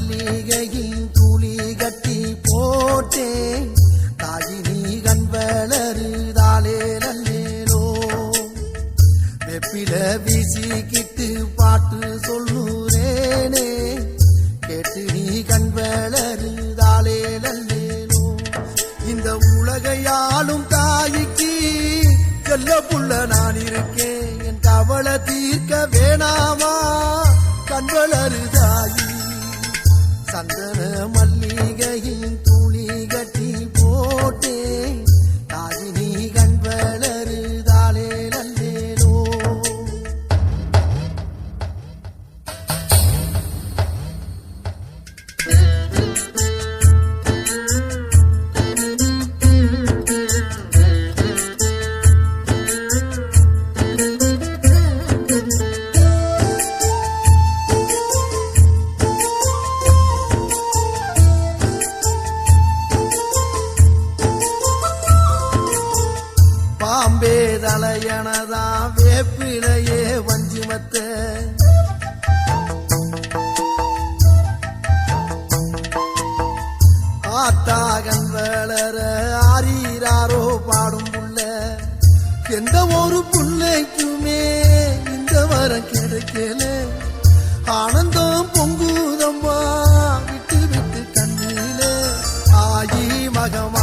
மல்லிகையின் துளி கட்டி போட்டேன். தாயினி கண் நல்லேலோ வெப்பில வீசிக்கிட்டு பாட்டு சொல்லுறேனே. கேட்டு நீ கண் நல்லேலோ இந்த உலகையாளும் தாய்க்கு செல்ல புள்ள நான் இருக்கேன். என் கவலை தீர்க்க வேணாமா? கண் எனதா வேப்பிலையே வஞ்சிமத்த. ஆத்தாகன் வளர ஆரீராரோ பாடும் புள்ள. எந்த ஒரு புள்ளைக்குமே இந்த வரம் கிடைக்கல. ஆனந்தம் பொங்குதம்மா விட்டு விட்டு கண்ணிலே. ஆயி மகமா